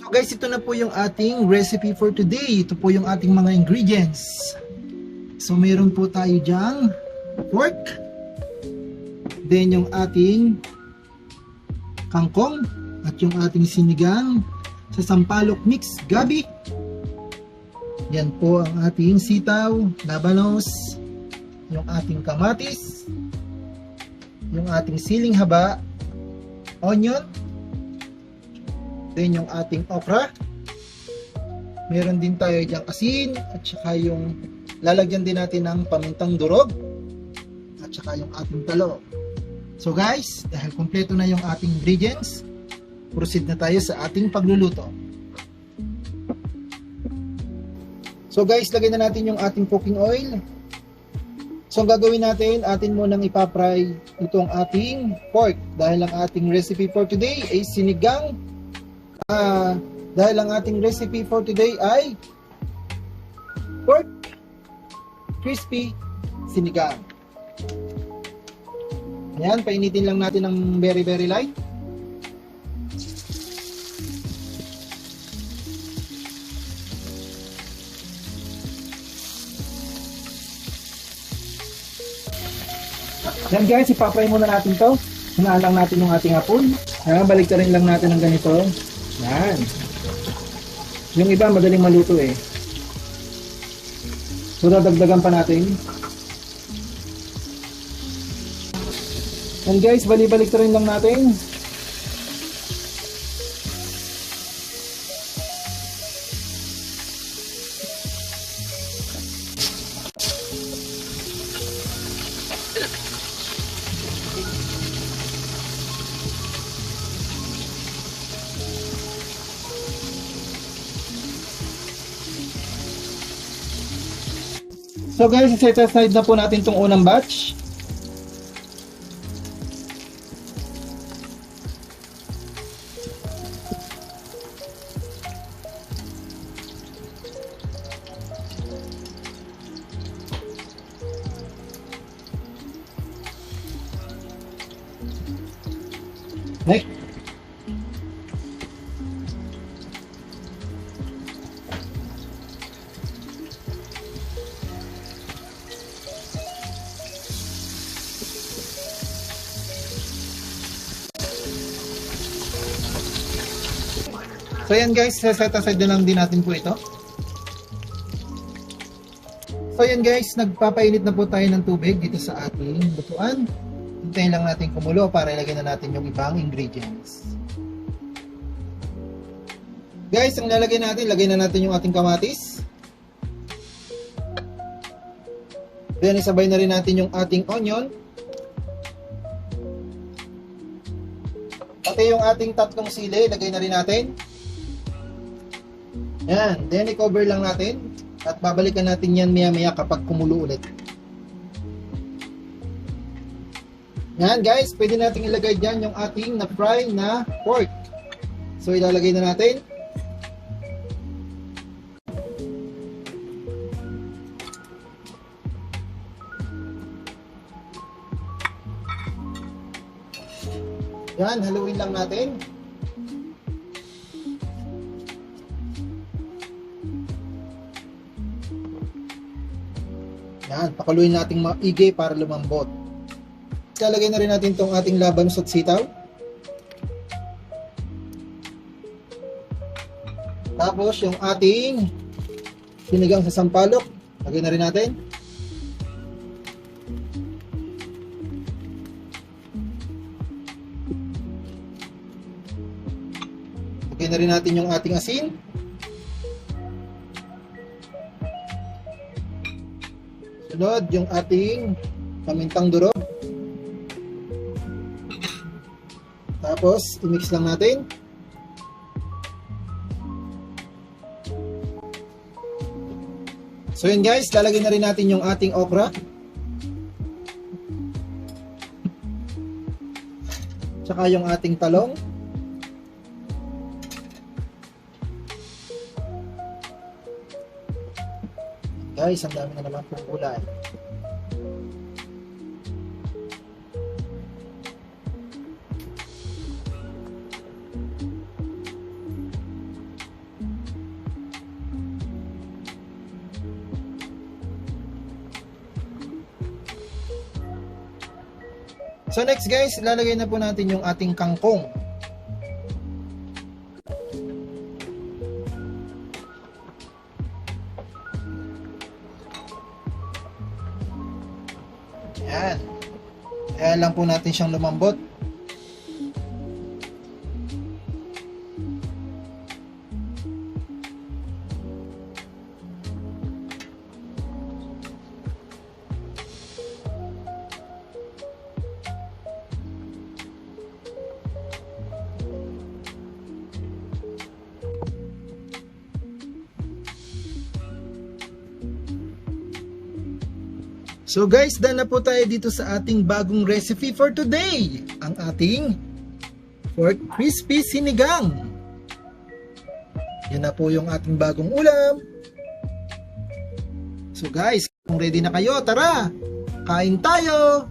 So guys, ito na po yung ating recipe for today. Ito po yung ating mga ingredients. So meron po tayo diyang pork. Then yung ating kangkong at yung ating sinigang sa sampalok mix gabi. Yan po ang ating sitaw, labanos, yung ating kamatis, yung ating siling haba, onion, then yung ating okra. Meron din tayo diyang asin at saka yung lalagyan din natin ng pamintang durog at saka yung ating talo. So guys, dahil kompleto na yung ating ingredients, proceed na tayo sa ating pagluluto. So guys, lagay na natin yung ating cooking oil. So ang gagawin natin, atin munang ipapry itong ating pork dahil ang ating recipe for today ay sinigang uh, dahil ang ating recipe for today ay pork crispy sinigang. Ayan, painitin lang natin ng very very light. Yan guys, ipapray muna natin to. Hinaan lang natin yung ating hapon. Ayan, balik rin lang natin ng ganito. Yan. Yung iba, madaling maluto eh. So, dadagdagan pa natin. And guys, bali-balik rin lang natin. So guys, set aside na po natin itong unang batch. Next. So yan guys, set aside na lang din natin po ito. So yan guys, nagpapainit na po tayo ng tubig dito sa ating lutuan. Hintayin lang natin kumulo para ilagay na natin yung ibang ingredients. Guys, ang lalagay natin, lagay na natin yung ating kamatis. Then isabay na rin natin yung ating onion. Pati yung ating tatlong sili, lagay na rin natin. Yan. Then, i-cover lang natin. At babalikan natin yan maya-maya kapag kumulo ulit. Yan guys, pwede natin ilagay dyan yung ating na-fry na pork. So, ilalagay na natin. Yan, haluin lang natin. Pakuluin natin maigi para lumambot. Lalagay na rin natin itong ating labanos at sitaw. Tapos yung ating sinigang sa sampalok, lagay na rin natin. Lagay na rin natin yung ating asin. Sunod, yung ating pamintang durog. Tapos, i-mix lang natin. So yun guys, lalagyan na rin natin yung ating okra. Tsaka yung ating talong. guys, ang dami na naman pong gulay. So next guys, lalagay na po natin yung ating kangkong. Yan. Kaya lang po natin siyang lumambot. So guys, done na po tayo dito sa ating bagong recipe for today. Ang ating pork crispy sinigang. Yan na po yung ating bagong ulam. So guys, kung ready na kayo, tara! Kain tayo!